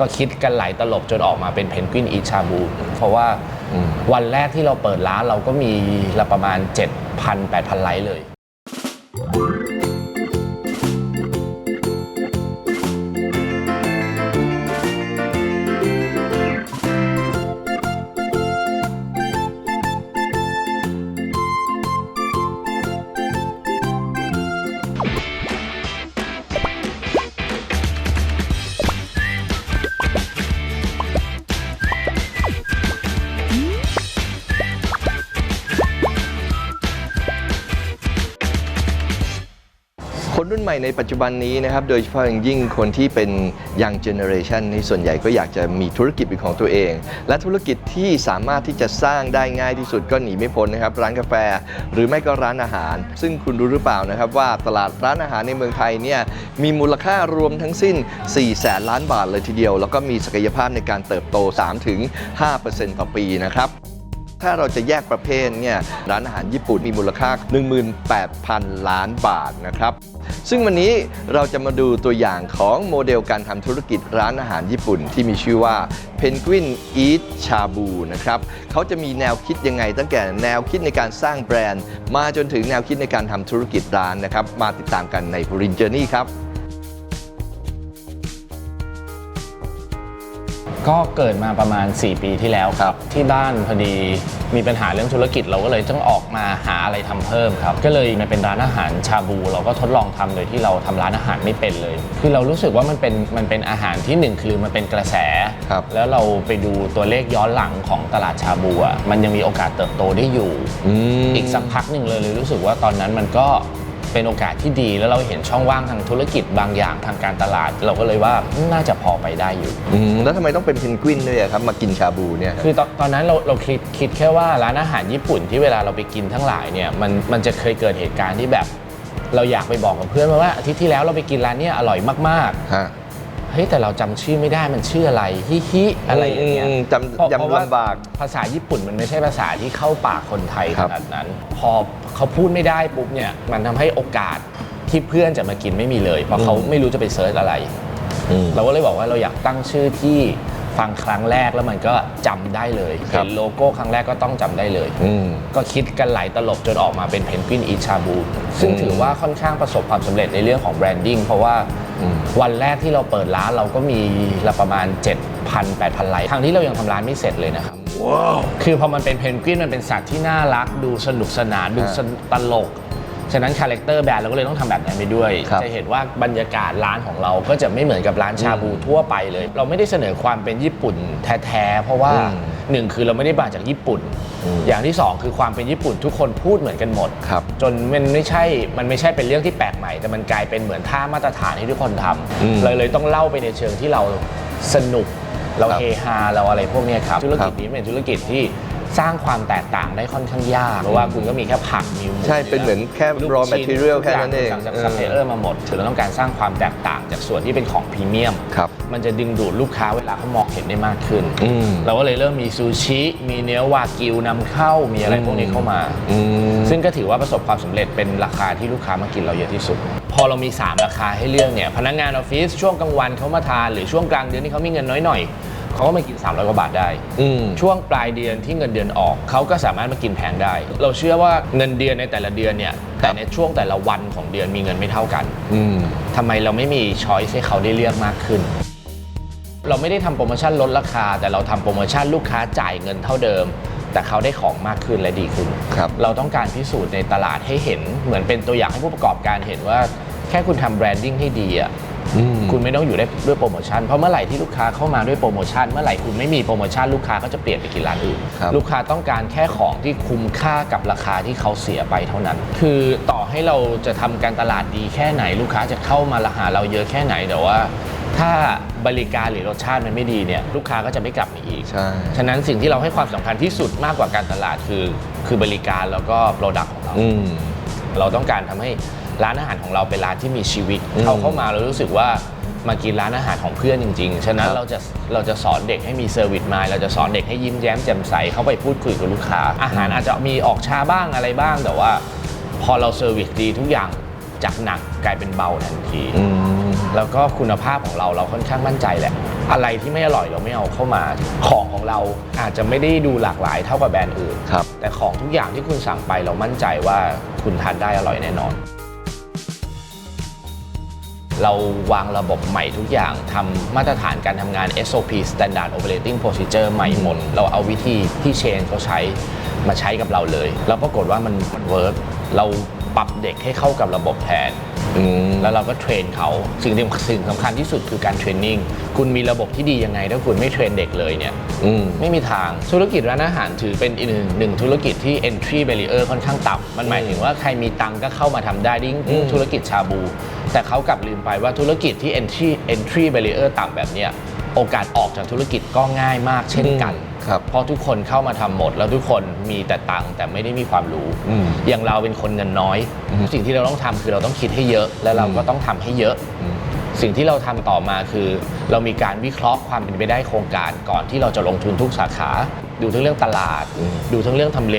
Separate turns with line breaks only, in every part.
ก็คิดกันหลายตลบจนออกมาเป็นเพนกวินอีชาบู เพราะว่า
อืม
วันแรกที่เราเปิดร้านเราก็มีละประมาณ 7,000 8,000ไลค์เลย
หม่ในปัจจุบันนี้นะครับ โดยเฉพาะอย่างยิ่งคนที่เป็น young generation นี่ส่วนใหญ่ก็อยากจะมีธุรกิจเป็นของตัวเอง และธุรกิจที่สามารถที่จะสร้างได้ง่ายที่สุดก็หนีไม่พ้นนะครับ ร้านกาแฟหรือไม่ก็ร้านอาหาร ซึ่งคุณรู้หรือเปล่านะครับว่าตลาดร้านอาหารในเมืองไทยเนี่ยมีมูลค่ารวมทั้งสิ้น 4 แสนล้านบาทเลยทีเดียว แล้วก็มีศักยภาพในการเติบโต 3-5%ต่อปีนะครับ ถ้าเราจะแยกประเภทเนี่ยร้านอาหารญี่ปุ่นมีมูลค่า 18,000 ล้านบาทนะครับ ซึ่งวันนี้เราจะมาดูตัวอย่างของโมเดลการทำธุรกิจร้านอาหารญี่ปุ่นที่มีชื่อว่า Penguin Eat Shabu นะครับเขาจะมีแนวคิดยังไงตั้งแต่แนวคิดในการสร้างแบรนด์ มาจนถึงแนวคิดในการทำธุรกิจร้านนะครับ มาติดตามกันใน r i n Journey ครับ
ก็เกิดมาประมาณ 4 ปีที่แล้วครับ ที่บ้านพอดีมีปัญหาเรื่องธุรกิจเราก็เลยต้องออกมาหาอะไรทำเพิ่มครับ ก็เลยมาเป็นร้านอาหารชาบู เราก็ทดลองทำโดยที่เราทำร้านอาหารไม่เป็นเลย คือเรารู้สึกว่ามันเป็นมันเป็นอาหารที่หนึ่งคือมันเป็นกระแส
ครับ
แล้วเราไปดูตัวเลขย้อนหลังของตลาดชาบูอะมันยังมีโอกาสเติบโตได้อยู่
อืม
อีกสักพักหนึ่งเลยเลยรู้สึกว่าตอนนั้นมันก็ เป็นโอกาสที่ดีแล้วเราเห็นช่องว่างทางธุรกิจบางอย่างทางการตลาด เราก็เลยว่าน่าจะพอไปได้อยู่
อืมแล้วทำไมต้องเป็นเพนกวินด้วยอะครับมากินชาบูเนี่ย
คือตอนตอนนั้นเราเราคิดคิดแค่ว่าร้านอาหารญี่ปุ่นที่เวลาเราไปกินทั้งหลายเนี่ยมันมันจะเคยเกิดเหตุการณ์ที่แบบ เราอยากไปบอกกับเพื่อนว่าอาทิตย์ที่แล้วเราไปกินร้านเนี้ยอร่อยมาก
ฮะ
ๆ เฮ้ยแต่เราจำชื่อไม่ได้มันชื่ออะไรฮิฮิอะไรอย่างเงี้ย
อืมจำ
เพราะ
จำ
เพราะว่า
ลำบาก
ภาษาญี่ปุ่นมันไม่ใช่ภาษาที่เข้าปากคนไทย
ครั
ข
บ
นาดนั้น พอเขาพูดไม่ได้ปุ๊บเนี่ยมันทำให้โอกาสที่เพื่อนจะมากินไม่มีเลย เพราะเขาไม่รู้จะไปเซิร์ชอะไร
อืม
เราก็เลยบอกว่าเราอยากตั้งชื่อที่ ฟังครั้งแรกแล้วมันก็จำได้เลย
ครั
เห็
บ
นโลโก้ครั้งแรกก็ต้องจำได้เลย
อืม
ก็คิดกันหลายตลบจนออกมาเป็นเพนกวินอีชาบูซึ่ง
อืม
ถือว่าค่อนข้างประสบความสำเร็จในเรื่องของแบรนดิ้งเพราะว่า
อืม
วันแรกที่เราเปิดร้านเราก็มีละประมาณ 7,000 8,000ไลค์ทางที่เรายังทำร้านไม่เสร็จเลยนะครับคือพอมันเป็นเพนกวินมันเป็นสัตว์ที่น่ารักดูสนุกสนานดู
ฮะ
สนตลก ฉะนั้นคาแรคเตอร์แบรนด์เราก็เลยต้องทำแบบนั้นไปด้วย
ครับ
จะเห็นว่าบรรยากาศร้านของเราก็จะไม่เหมือนกับร้านชาบูทั่วไปเลย เราไม่ได้เสนอความเป็นญี่ปุ่นแท้ๆเพราะว่า
อืม
หนึ่งคือเราไม่ได้มาจากญี่ปุ่น
อืม
อย่างที่สองคือความเป็นญี่ปุ่นทุกคนพูดเหมือนกันหมด
ครับ
จนมันไม่ใช่ มันไม่ใช่เป็นเรื่องที่แปลกใหม่ แต่มันกลายเป็นเหมือนท่ามาตรฐานที่ทุกคนท
อืมำ
เลยเลยต้องเล่าไปในเชิงที่เราสนุก เรา
ครับ
เฮฮาเราอะไรพวกเนี้ยครับ ธุร
ครั
กิจ
บ
นี้เป็นธุรกิจที่ สร้างความแตกต่างได้ค่อนข้างยาก เพราะว่าคุณก็มีแค่ผักมีหมู
ใช่เป็นเหมือนแค่ raw material แค่นั้นเอง
จากซัพพลายเออร์มาหมดถือเราต้องการสร้างความแตกต่างจากส่วนที่เป็นของพรีเมียม
ครับ
มันจะดึงดูดลูกค้าเวลาเขามองเห็นได้มากขึ้น
อืม
เราก็เลยเริ่มมีซูชิ มีเนื้อวากิวนำเข้ามีอะไรพวกนี้เข้ามา
อืม
ซึ่งก็ถือว่าประสบความสำเร็จเป็นราคาที่ลูกค้ามากินเราเยอะที่สุด พอเรามี 3 ราคาให้เลือกเนี่ยพนักงานออฟฟิศช่วงกลางวันเขามาทานหรือช่วงกลางเดือนที่เขามีเงินน้อยหน่อย เขาก็มากิน 300กว่าบาทได้
อืม
ช่วงปลายเดือนที่เงินเดือนออกเขาก็สามารถมากินแพงได้ เราเชื่อว่าเงินเดือนในแต่ละเดือนเนี่ย แต่ในช่วงแต่ละวันของเดือนมีเงินไม่เท่ากัน
อืม
ทำไมเราไม่มีช้อยส์ให้เขาได้เลือกมากขึ้น เราไม่ได้ทำโปรโมชั่นลดราคา แต่เราทำโปรโมชั่นลูกค้าจ่ายเงินเท่าเดิม แต่เขาได้ของมากขึ้นและดีขึ้น
ครับ
เราต้องการพิสูจน์ในตลาดให้เห็นเหมือนเป็นตัวอย่างให้ผู้ประกอบการเห็นว่า แค่คุณทำแบรนดิ้งให้ดีอะ
อืม
คุณไม่ต้องอยู่ได้ด้วยโปรโมชั่น เพราะเมื่อไหร่ที่ลูกค้าเข้ามาด้วยโปรโมชั่น เมื่อไหร่คุณไม่มีโปรโมชั่นลูกค้าก็จะเปลี่ยนไปกินร้านอื่น
ครับ
ลูกค้าต้องการแค่ของที่คุ้มค่ากับราคาที่เขาเสียไปเท่านั้น คือต่อให้เราจะทำการตลาดดีแค่ไหน ลูกค้าจะเข้ามาราหาเราเยอะแค่ไหนแต่ว่าถ้าบริการหรือรสชาติมันไม่ดีเนี่ยลูกค้าก็จะไม่กลับมาอีก
ใช่
ฉะนั้นสิ่งที่เราให้ความสำคัญที่สุดมากกว่าการตลาดคือ คือบริการแล้วก็โปรดักต์ของเรา
อืม
เราต้องการทำให้ ร้านอาหารของเราเป็นร้านที่มีชีวิต
อืม
เขาเข้ามาเรารู้สึกว่ามากินร้านอาหารของเพื่อนจริง ๆ ฉะนั้น
ครับ
เราจะเราจะสอนเด็กให้มีเซอร์วิสมายเราจะสอนเด็กให้ยิ้มแย้มแจ่มใสเข้าไปพูดคุยกับลูกค้า อาหารอาจจะมีออกช้าบ้างอะไรบ้าง แต่ว่า พอเราเซอร์วิสดีทุกอย่างจากหนักกลายเป็นเบาทันที
อืม
แล้วก็คุณภาพของเราเราค่อนข้างมั่นใจแหละ อะไรที่ไม่อร่อยเราไม่เอาเข้ามา ของของเราอาจจะไม่ได้ดูหลากหลายเท่ากับแบรนด์อื่น
ครับ
แต่ของทุกอย่างที่คุณสั่งไปเรามั่นใจว่าคุณทานได้อร่อยแน่นอน เราวางระบบใหม่ทุกอย่างทำมาตรฐานการทำงาน SOP Standard Operating Procedure ใหม่หมด เราเอาวิธีที่เชนเขาใช้ มาใช้กับเราเลย แล้วปรากฏว่ามันมันเวิร์กเราปรับเด็กให้เข้ากับระบบแทน
อืม
แล้วเราก็เทรนเขาสิ่งที่สิ่งสำคัญที่สุดคือการเทรนนิ่งคุณมีระบบที่ดียังไง ถ้าคุณไม่เทรนเด็กเลยเนี่ย
อืม
ไม่มีทางธุรกิจร้านอาหารถือเป็นอีกหนึ่งหนึ่งธุรกิจที่ entry barrier ค่อนข้างต่ำมันหมายถึงว่าใครมีตังค์ก็เข้ามาทำได้ยิ่งยิ่ง
อืม
ธุรกิจชาบู แต่เขากลับลืมไปว่าธุรกิจที่ entry entry barrier ต่ำแบบเนี้ยโอกาสออกจากธุรกิจก็ง่ายมากเช่นกัน
ครับ
เพราะทุกคนเข้ามาทำหมด แล้วทุกคนมีแต่ตังค์แต่ไม่ได้มีความรู้
อืม
อย่างเราเป็นคนเงินน้อย
อืม
สิ่งที่เราต้องทำคือเราต้องคิดให้เยอะ และเราก็ต้องทำให้เยอะ
อืม
สิ่งที่เราทำต่อมาคือ เรามีการวิเคราะห์ความเป็นไปได้โครงการก่อนที่เราจะลงทุนทุกสาขา ดูทั้งเรื่องตลาด
อืม
ดูทั้งเรื่องทำเล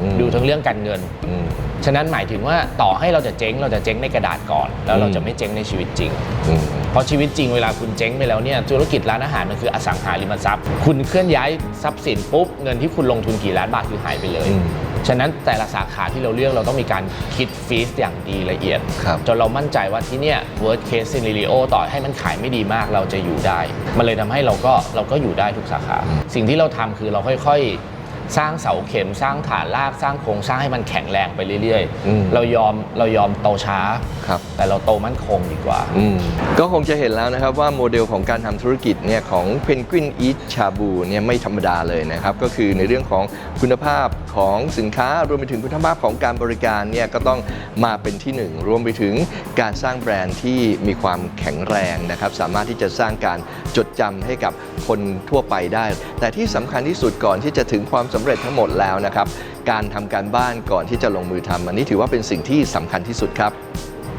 อืม
ดูทั้งเรื่องการเงิน
อืม
ฉะนั้นหมายถึงว่าต่อให้เราจะเจ๊งเราจะเจ๊งในกระดาษก่อน แล้วเรา
อืม
จะไม่เจ๊งในชีวิตจริง
อืม
เพราะชีวิตจริงเวลาคุณเจ๊งไปแล้วเนี่ยธุรกิจร้านอาหารมันคืออสังหาริมทรัพย์ คุณเคลื่อนย้ายทรัพย์สินปุ๊บเงินที่คุณลงทุนกี่ล้านบาทคือหายไปเลย
อืม
ฉะนั้นแต่ละสาขาที่เราเลือกเราต้องมีการคิดฟีสอย่างดีละเอียด
ครับ
จนเรามั่นใจว่าที่เนี่ย worst case scenario ต่อให้มันขายไม่ดีมากเราจะอยู่ได้ มันเลยทำให้เราก็เราก็อยู่ได้ทุกสาขา สิ่งที่เราทำคือเราค่อยๆ สร้างเสาเข็มสร้างฐานรากสร้างโครงสร้างให้มันแข็งแรงไปเรื่อย
อืม
ๆ เรายอมเรายอมโตช้า
ครับ
แต่เราโตมั่นคงดีกว่า
อืมก็คงจะเห็นแล้วนะครับว่าโมเดลของการทำธุรกิจเนี่ยของ Penguin Eat Shabu เนี่ยไม่ธรรมดาเลยนะครับ ก็คือในเรื่องของคุณภาพของสินค้ารวมไปถึงคุณภาพของการบริการเนี่ยก็ต้องมาเป็นที่หนึ่งรวมไปถึงการสร้างแบรนด์ที่มีความแข็งแรงนะครับ สามารถที่จะสร้างการจดจำให้กับคนทั่วไปได้ แต่ที่สำคัญที่สุดก่อนที่จะถึงความสำเร็จทั้งหมดแล้วนะครับ การทำการบ้านก่อนที่จะลงมือทำอันนี้ถือว่าเป็นสิ่งที่สำคัญที่สุดครับ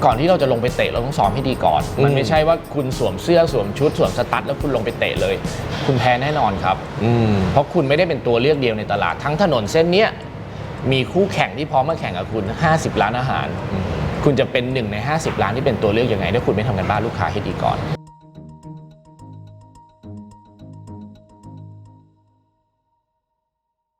ก่อนที่เราจะลงไปเตะเราต้องซ้อมให้ดีก่อน มัน
อืม
ไม่ใช่ว่าคุณสวมเสื้อสวมชุดสวมสตั๊ดแล้วคุณลงไปเตะเลย คุณแพ้แน่นอนครับ
อืม
เพราะคุณไม่ได้เป็นตัวเลือกเดียวในตลาด ทั้งถนนเส้นเนี้ยมีคู่แข่งที่พร้อมมาแข่งกับคุณ 50 ล้านอาหาร คุณจะเป็นหนึ่งใน 50 ล้านที่เป็นตัวเลือกยังไงถ้าคุณไม่ทำกันบ้านลูกค้าให้ดีก่อน